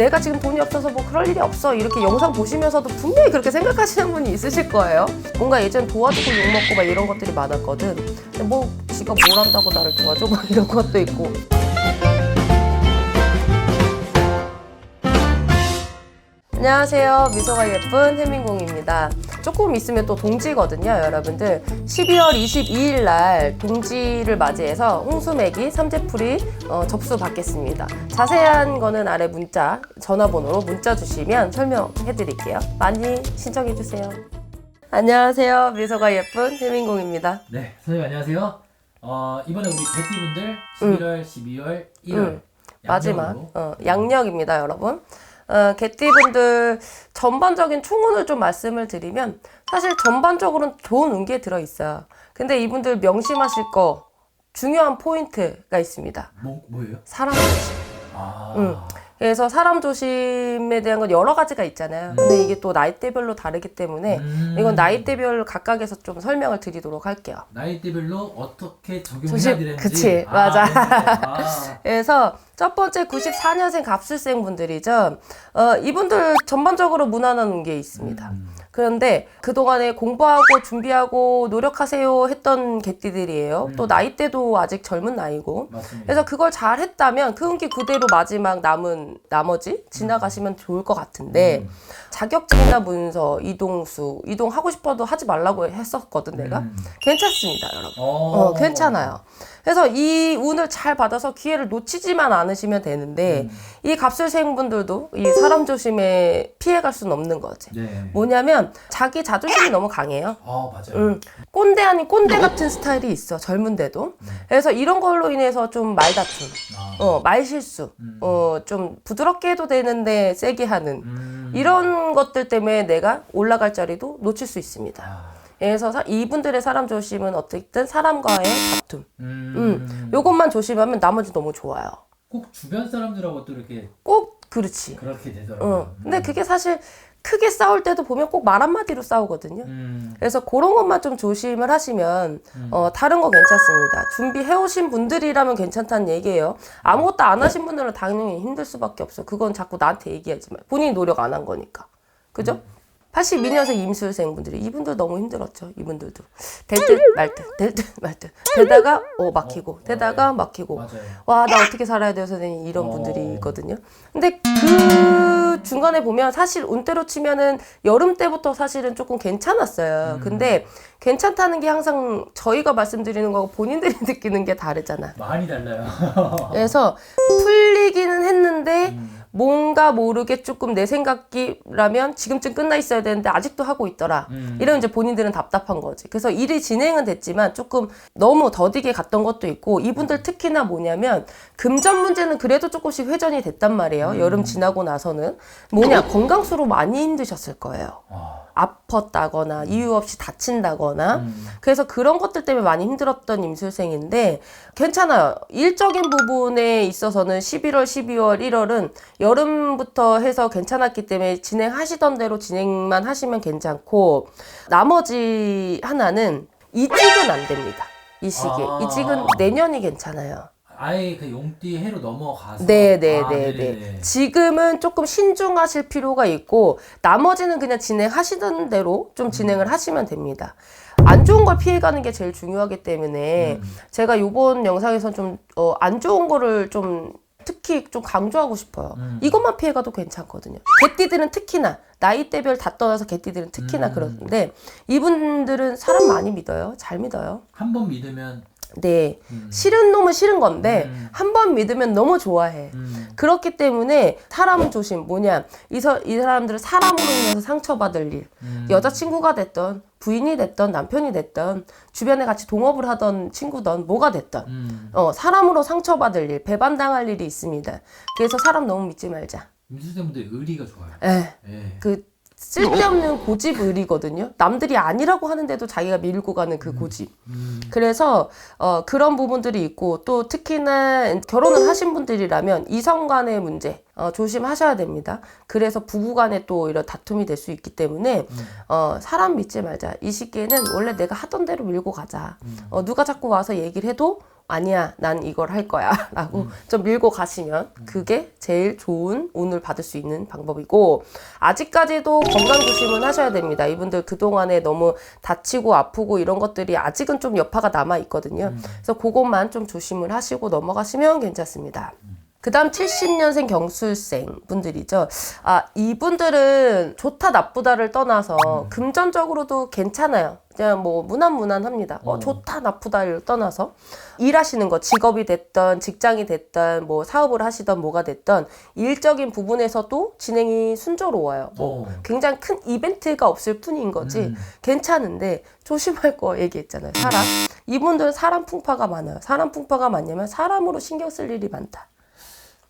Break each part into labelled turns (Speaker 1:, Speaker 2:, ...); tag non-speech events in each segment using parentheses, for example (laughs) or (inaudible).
Speaker 1: 내가 지금 돈이 없어서 뭐 그럴 일이 없어 이렇게 영상 보시면서도 분명히 그렇게 생각하시는 분이 있으실 거예요. 뭔가 예전 도와주고 욕 먹고 막 이런 것들이 많았거든. 근데 뭐 지가 뭘 한다고 나를 도와줘 막 이런 것도 있고. 안녕하세요. 미소가 예쁜 혜민공입니다. 조금 있으면 또 동지거든요, 여러분들. 12월 22일 날 동지를 맞이해서 홍수매기 삼재풀이 어, 접수 받겠습니다. 자세한 거는 아래 문자, 전화번호로 문자 주시면 설명해 드릴게요. 많이 신청해 주세요. 안녕하세요. 미소가 예쁜 혜민공입니다.
Speaker 2: 네, 선생님 안녕하세요. 어, 이번에 우리 개띠분들 11월, 12월, 1월
Speaker 1: 음, 마지막
Speaker 2: 양력으로
Speaker 1: 어, 양력입니다, 여러분. 어, 개띠분들 전반적인 총론을 좀 말씀을 드리면 사실 전반적으로는 좋은 운기에 들어 있어요. 근데 이분들 명심하실 거 중요한 포인트가 있습니다.
Speaker 2: 뭐, 뭐예요?
Speaker 1: 사람 조심.
Speaker 2: 아,
Speaker 1: 음. 그래서 사람 조심에 대한 건 여러 가지가 있잖아요. 근데 이게 또 나이대별로 다르기 때문에
Speaker 2: 음.
Speaker 1: 이건 나이대별 각각에서 좀 설명을 드리도록 할게요.
Speaker 2: 나이대별로 어떻게 적용해야
Speaker 1: 조심,
Speaker 2: 되는지
Speaker 1: 그치,
Speaker 2: 아,
Speaker 1: 맞아.
Speaker 2: 네, 네. 아, (laughs)
Speaker 1: 그래서 첫 번째 94년생 갑술생 분들이죠. 어, 이분들 전반적으로 무난한 게 있습니다.
Speaker 2: 음.
Speaker 1: 그런데 그동안에 공부하고 준비하고 노력하세요 했던 개띠들이에요.
Speaker 2: 음.
Speaker 1: 또 나이대도 아직 젊은 나이고.
Speaker 2: 맞습니다.
Speaker 1: 그래서 그걸 잘 했다면 그 운기 그대로 마지막 남은 나머지 지나가시면 좋을 것 같은데
Speaker 2: 음.
Speaker 1: 자격증이나 문서, 이동수, 이동하고 싶어도 하지 말라고 했었거든 내가.
Speaker 2: 음.
Speaker 1: 괜찮습니다, 여러분.
Speaker 2: 어,
Speaker 1: 어, 괜찮아요. 그래서 이 운을 잘 받아서 기회를 놓치지만 않으시면 되는데
Speaker 2: 음.
Speaker 1: 이 갑술 생분들도 이 사람 조심에 피해갈 수는 없는 거지.
Speaker 2: 네.
Speaker 1: 뭐냐면 자기 자존심이 너무 강해요.
Speaker 2: 어, 맞아요.
Speaker 1: 음, 꼰대 아닌 꼰대 같은 스타일이 있어 젊은데도. 그래서 이런 걸로 인해서 좀 말다툼,
Speaker 2: 아,
Speaker 1: 어, 말실수,
Speaker 2: 음.
Speaker 1: 어, 좀 부드럽게 해도 되는데 세게 하는
Speaker 2: 음.
Speaker 1: 이런 것들 때문에 내가 올라갈 자리도 놓칠 수 있습니다.
Speaker 2: 아,
Speaker 1: 사- 이분들의 사람 조심은 어쨌든 사람과의 다툼.
Speaker 2: 음.
Speaker 1: 음, 요것만 조심하면 나머지 너무 좋아요.
Speaker 2: 꼭 주변 사람들하고 또 이렇게
Speaker 1: 꼭 그렇지.
Speaker 2: 그렇게 되더라고요.
Speaker 1: 어. 근데 그게 사실 크게 싸울 때도 보면 꼭 말 한마디로 싸우거든요.
Speaker 2: 음.
Speaker 1: 그래서 그런 것만 좀 조심을 하시면 어, 다른 거 괜찮습니다. 준비해 오신 분들이라면 괜찮다는 얘기예요. 아무것도 안 하신 분들은 당연히 힘들 수밖에 없어. 그건 자꾸 나한테 얘기하지 마. 본인이 노력 안 한 거니까. 그죠? 82년생 임술생 분들이 이분들 너무 힘들었죠. 이분들도 될듯 말 듯, 될듯 말 듯. 되다가 어 막히고, 되다가 막히고.
Speaker 2: 맞아요.
Speaker 1: 와, 나 어떻게 살아야 돼요, 선생님. 이런
Speaker 2: 어.
Speaker 1: 분들이 있거든요. 근데 그 중간에 보면 사실 운대로 치면은 여름 때부터 사실은 조금 괜찮았어요.
Speaker 2: 음.
Speaker 1: 근데 괜찮다는 게 항상 저희가 말씀드리는 거하고 본인들이 (laughs) 느끼는 게 다르잖아.
Speaker 2: 많이 달라요. (laughs)
Speaker 1: 그래서 풀리기는 했는데
Speaker 2: 음.
Speaker 1: 뭔가 모르게 조금 내 생각이라면 지금쯤 끝나 있어야 되는데 아직도 하고 있더라.
Speaker 2: 음.
Speaker 1: 이러면 이제 본인들은 답답한 거지. 그래서 일이 진행은 됐지만 조금 너무 더디게 갔던 것도 있고 이분들 특히나 뭐냐면 금전 문제는 그래도 조금씩 회전이 됐단 말이에요. 여름 지나고 나서는 뭐냐 건강수로 많이 힘드셨을 거예요.
Speaker 2: 아,
Speaker 1: 아팠다거나 이유 없이 다친다거나
Speaker 2: 음.
Speaker 1: 그래서 그런 것들 때문에 많이 힘들었던 임술생인데 괜찮아요. 일적인 부분에 있어서는 11월, 12월, 1월은 여름부터 해서 괜찮았기 때문에 진행하시던 대로 진행만 하시면 괜찮고 나머지 하나는 이직은 안 됩니다. 이 시기에.
Speaker 2: 아.
Speaker 1: 이직은 내년이 괜찮아요.
Speaker 2: 아예 그 용띠 해로 넘어가서
Speaker 1: 네, 네,
Speaker 2: 아,
Speaker 1: 네,
Speaker 2: 네네네.
Speaker 1: 네. 지금은 조금 신중하실 필요가 있고 나머지는 그냥 진행하시던 대로 좀 진행을 하시면 됩니다. 안 좋은 걸 피해가는 게 제일 중요하기 때문에
Speaker 2: 음.
Speaker 1: 제가 이번 영상에서 좀 어, 안 좋은 거를 좀 특히 좀 강조하고 싶어요.
Speaker 2: 음.
Speaker 1: 이것만 피해가도 괜찮거든요. 개띠들은 특히나 나이대별 다 떠나서 개띠들은 특히나
Speaker 2: 음.
Speaker 1: 그러는데 이분들은 사람 많이 믿어요. 잘 믿어요.
Speaker 2: 한 번 믿으면
Speaker 1: 네.
Speaker 2: 음.
Speaker 1: 싫은 놈은 싫은 건데
Speaker 2: 음.
Speaker 1: 한번 믿으면 너무 좋아해.
Speaker 2: 음.
Speaker 1: 그렇기 때문에 사람 조심 뭐냐 이, 서, 이 사람들은 사람으로 인해서 상처받을 일
Speaker 2: 음.
Speaker 1: 여자친구가 됐던 부인이 됐던 남편이 됐던 주변에 같이 동업을 하던 친구든 뭐가 됐던
Speaker 2: 음.
Speaker 1: 어, 사람으로 상처받을 일 배반당할 일이 있습니다 그래서 사람 너무 믿지 말자
Speaker 2: 임수생분들 의리가 좋아요.
Speaker 1: 에,
Speaker 2: 예.
Speaker 1: 그 쓸데없는 고집의리거든요 남들이 아니라고 하는데도 자기가 밀고 가는 그 고집
Speaker 2: 음.
Speaker 1: 그래서 어, 그런 부분들이 있고 또 특히나 결혼을 하신 분들이라면 이성 간의 문제 어, 조심하셔야 됩니다. 그래서 부부 간에 또 이런 다툼이 될 수 있기 때문에 어, 사람 믿지 말자. 이 시기에는 원래 내가 하던 대로 밀고 가자. 어, 누가 자꾸 와서 얘기를 해도 아니야, 난 이걸 할 거야. (laughs) 라고 좀 밀고 가시면 그게 제일 좋은 운을 받을 수 있는 방법이고, 아직까지도 건강 조심은 하셔야 됩니다. 이분들 그동안에 너무 다치고 아프고 이런 것들이 아직은 좀 여파가 남아 있거든요. 그래서 그것만 좀 조심을 하시고 넘어가시면 괜찮습니다. 그 다음 70년생 경술생 분들이죠. 아, 이분들은 좋다, 나쁘다를 떠나서 금전적으로도 괜찮아요. 그냥 뭐 무난무난합니다. 어,
Speaker 2: 어.
Speaker 1: 좋다, 나쁘다를 떠나서 일하시는 거, 직업이 됐던, 직장이 됐던, 뭐 사업을 하시던 뭐가 됐던 일적인 부분에서도 진행이 순조로워요. 뭐
Speaker 2: 어.
Speaker 1: 굉장히 큰 이벤트가 없을 뿐인 거지.
Speaker 2: 음.
Speaker 1: 괜찮은데 조심할 거 얘기했잖아요. 사람. 이분들은 사람 풍파가 많아요. 사람 풍파가 많냐면 사람으로 신경 쓸 일이 많다.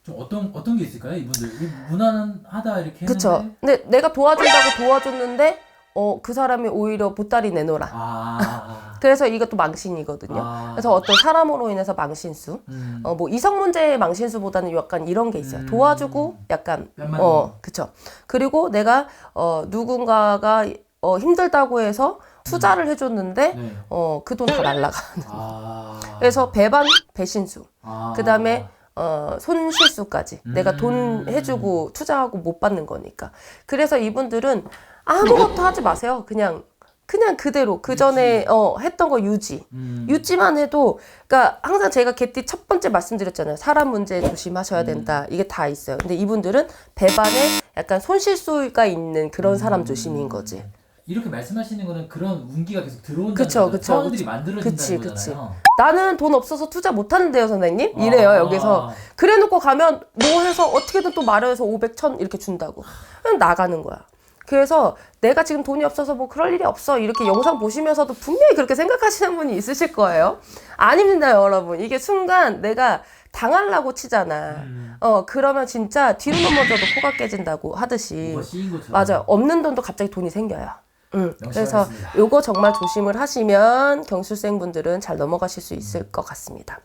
Speaker 2: 좀 어떤 어떤 게 있을까요? 이분들 이 무난하다 이렇게
Speaker 1: 그쵸.
Speaker 2: 했는데
Speaker 1: 근데 내가 도와준다고 도와줬는데, 어, 그 사람이 오히려 보따리 내놓으라.
Speaker 2: 아,
Speaker 1: 그래서 이것도 망신이거든요.
Speaker 2: 아.
Speaker 1: 그래서 어떤 사람으로 인해서 망신수.
Speaker 2: 음.
Speaker 1: 어, 뭐 이성 문제의 망신수보다는 약간 이런 게 있어요.
Speaker 2: 음.
Speaker 1: 도와주고 약간,
Speaker 2: 뺨
Speaker 1: 어, 그쵸. 그리고 내가, 어, 누군가가, 어, 힘들다고 해서 투자를 해줬는데,
Speaker 2: 네.
Speaker 1: 어, 그 돈 다 날라가.
Speaker 2: 아.
Speaker 1: 그래서 배반, 배신수.
Speaker 2: 아.
Speaker 1: 그 다음에 어, 손실수까지 내가 돈
Speaker 2: 음.
Speaker 1: 해주고 투자하고 못 받는 거니까. 그래서 이분들은 아무것도 하지 마세요. 그냥 그냥 그대로 그 전에 어, 했던 거 유지.
Speaker 2: 음.
Speaker 1: 유지만 해도 그러니까 항상 제가 개띠 첫 번째 말씀드렸잖아요. 사람 문제 조심하셔야 된다. 이게 다 있어요. 근데 이분들은 배반에 약간 손실수가 있는 그런 사람 조심인 거지.
Speaker 2: 이렇게 말씀하시는 거는 그런 운기가 계속 들어온다는
Speaker 1: 그쵸,
Speaker 2: 거죠.
Speaker 1: 그쵸,
Speaker 2: 사원들이
Speaker 1: 그쵸.
Speaker 2: 만들어진다는
Speaker 1: 그치,
Speaker 2: 거잖아요.
Speaker 1: 나는 돈 없어서 투자 못 하는데요, 선생님? 이래요,
Speaker 2: 아.
Speaker 1: 여기서. 그래 놓고 가면 뭐 해서 어떻게든 또 마련해서 500, 1000 이렇게 준다고. 그냥 나가는 거야. 그래서 내가 지금 돈이 없어서 뭐 그럴 일이 없어. 이렇게 영상 보시면서도 분명히 그렇게 생각하시는 분이 있으실 거예요. 아닙니다, 여러분. 이게 순간 내가 당하려고 치잖아.
Speaker 2: 음.
Speaker 1: 어, 그러면 진짜 뒤로 넘어져도 코가 깨진다고 하듯이.
Speaker 2: 뭐가 씌인 것처럼.
Speaker 1: 맞아요. 없는 돈도 갑자기 돈이 생겨요. 응. 그래서. 요거 정말 조심을 하시면 경술생 분들은 잘 넘어가실 수 있을 것 같습니다.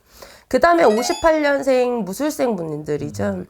Speaker 1: 그 다음에 58년생 무술생 분들이죠.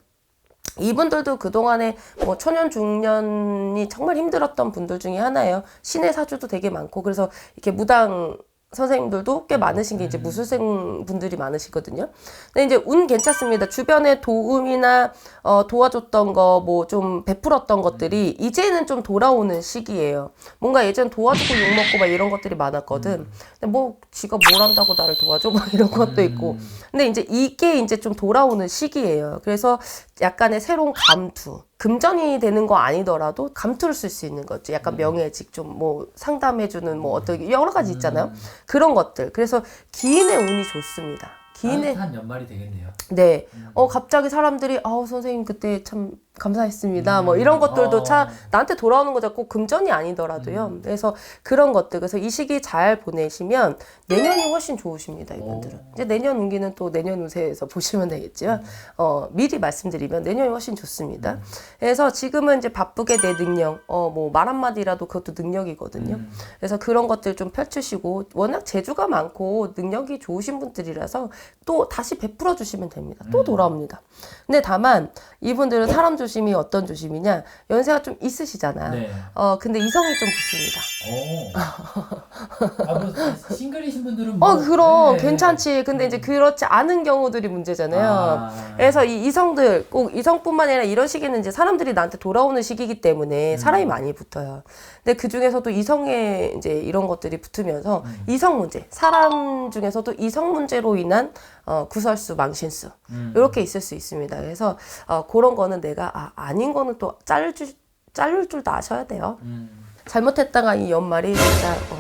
Speaker 1: 이분들도 그동안에 뭐 초년 중년이 정말 힘들었던 분들 중에 하나예요. 신의 사주도 되게 많고 그래서 이렇게 무당 선생님들도 꽤 많으신 게 이제 무술생 분들이 많으시거든요. 근데 이제 운 괜찮습니다. 주변에 도움이나 어, 도와줬던 거 뭐 좀 베풀었던 것들이 이제는 좀 돌아오는 시기예요. 뭔가 예전 도와주고 욕 먹고 막 이런 것들이 많았거든. 근데 뭐 지가 뭘 한다고 나를 도와줘 막 이런 것도 있고. 근데 이제 이게 이제 좀 돌아오는 시기예요. 그래서 약간의 새로운 감투. 금전이 되는 거 아니더라도 감투를 쓸 수 있는 거지. 약간 명예직 좀 뭐 상담해주는 뭐 어떤 여러 가지 있잖아요. 그런 것들. 그래서 기인의 운이 좋습니다. 기인의
Speaker 2: 한 연말이 되겠네요.
Speaker 1: 네. 어, 갑자기 사람들이, 아우, 선생님, 그때 참 감사했습니다. 뭐, 이런 것들도
Speaker 2: 어.
Speaker 1: 참 나한테 돌아오는 거죠. 꼭 금전이 아니더라도요. 그래서 그런 것들. 그래서 이 시기 잘 보내시면 내년이 훨씬 좋으십니다, 이분들은.
Speaker 2: 오.
Speaker 1: 이제 내년 운기는 또 내년 운세에서 보시면 되겠지만, 어, 미리 말씀드리면 내년이 훨씬 좋습니다. 그래서 지금은 이제 바쁘게 내 능력, 어, 뭐, 말 한마디라도 그것도 능력이거든요.
Speaker 2: 음.
Speaker 1: 그래서 그런 것들 좀 펼치시고 워낙 재주가 많고 능력이 좋으신 분들이라서 또 다시 베풀어 주시면 됩니다. 또 돌아옵니다. 근데 다만 이분들은 사람 조심이 어떤 조심이냐 연세가 좀 있으시잖아.
Speaker 2: 네.
Speaker 1: 어 근데 이성이 좀 붙습니다.
Speaker 2: 오. 아, 뭐 싱글이신 분들은 뭐
Speaker 1: 어 그럼
Speaker 2: 네.
Speaker 1: 괜찮지. 근데 이제 그렇지 않은 경우들이 문제잖아요.
Speaker 2: 아.
Speaker 1: 그래서 이 이성들 꼭 이성뿐만 아니라 이런 시기는 이제 사람들이 나한테 돌아오는 시기이기 때문에 사람이 많이 붙어요. 근데 그 중에서도 이성에 이제 이런 것들이 붙으면서 이성 문제, 사람 중에서도 이성 문제로 인한 어, 구설수, 망신수
Speaker 2: 음.
Speaker 1: 이렇게 있을 수 있습니다. 그래서 어, 그런 거는 내가 아, 아닌 거는 또 자를 줄 자를 줄도 아셔야 돼요.
Speaker 2: 음.
Speaker 1: 잘못했다가 이 연말이 진짜 어,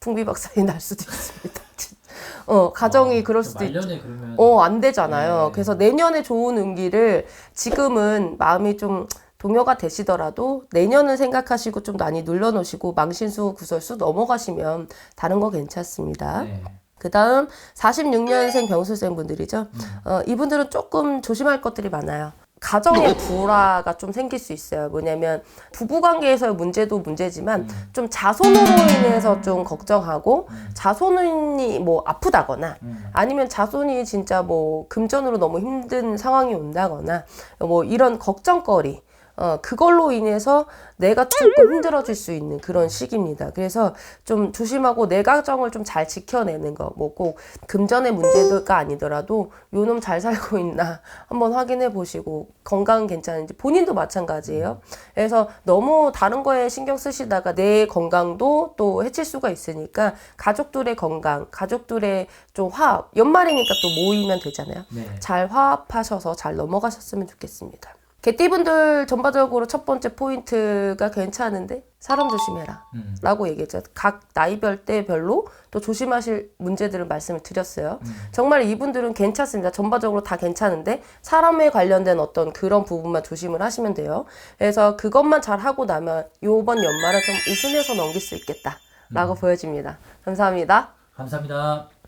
Speaker 1: 풍비박산이 날 수도 있습니다. (laughs) 어 가정이
Speaker 2: 어,
Speaker 1: 그럴
Speaker 2: 저
Speaker 1: 수도 있죠.
Speaker 2: 그러면
Speaker 1: 어, 안 되잖아요.
Speaker 2: 네.
Speaker 1: 그래서 내년에 좋은 운기를 지금은 마음이 좀 동요가 되시더라도 내년을 생각하시고 좀 많이 눌러놓으시고 망신수, 구설수 넘어가시면 다른 거 괜찮습니다.
Speaker 2: 네.
Speaker 1: 그 다음 46년생 병술생 분들이죠. 어, 이분들은 조금 조심할 것들이 많아요. 가정의 불화가 좀 생길 수 있어요. 뭐냐면 부부 관계에서의 문제도 문제지만 좀 자손으로 인해서 좀 걱정하고 자손이 뭐 아프다거나
Speaker 2: 음.
Speaker 1: 아니면 자손이 진짜 뭐 금전으로 너무 힘든 상황이 온다거나 뭐 이런 걱정거리 어, 그걸로 인해서 내가 조금 힘들어질 수 있는 그런 시기입니다. 그래서 좀 조심하고 내 가정을 좀 잘 지켜내는 거, 뭐 꼭 금전의 문제가 아니더라도 요놈 잘 살고 있나 한번 확인해 보시고 건강 괜찮은지 본인도 마찬가지예요. 그래서 너무 다른 거에 신경 쓰시다가 내 건강도 또 해칠 수가 있으니까 가족들의 건강, 가족들의 좀 화합, 연말이니까 또 모이면 되잖아요.
Speaker 2: 네.
Speaker 1: 잘 화합하셔서 잘 넘어가셨으면 좋겠습니다. 개띠분들 전반적으로 첫 번째 포인트가 괜찮은데 사람 조심해라
Speaker 2: 음.
Speaker 1: 라고 얘기했죠. 각 나이별 때별로 또 조심하실 문제들을 말씀을 드렸어요.
Speaker 2: 음.
Speaker 1: 정말 이분들은 괜찮습니다. 전반적으로 다 괜찮은데 사람에 관련된 어떤 그런 부분만 조심을 하시면 돼요. 그래서 그것만 잘 하고 나면 요번 연말은 좀 웃으면서 넘길 수 있겠다 라고 보여집니다. 감사합니다.
Speaker 2: 감사합니다.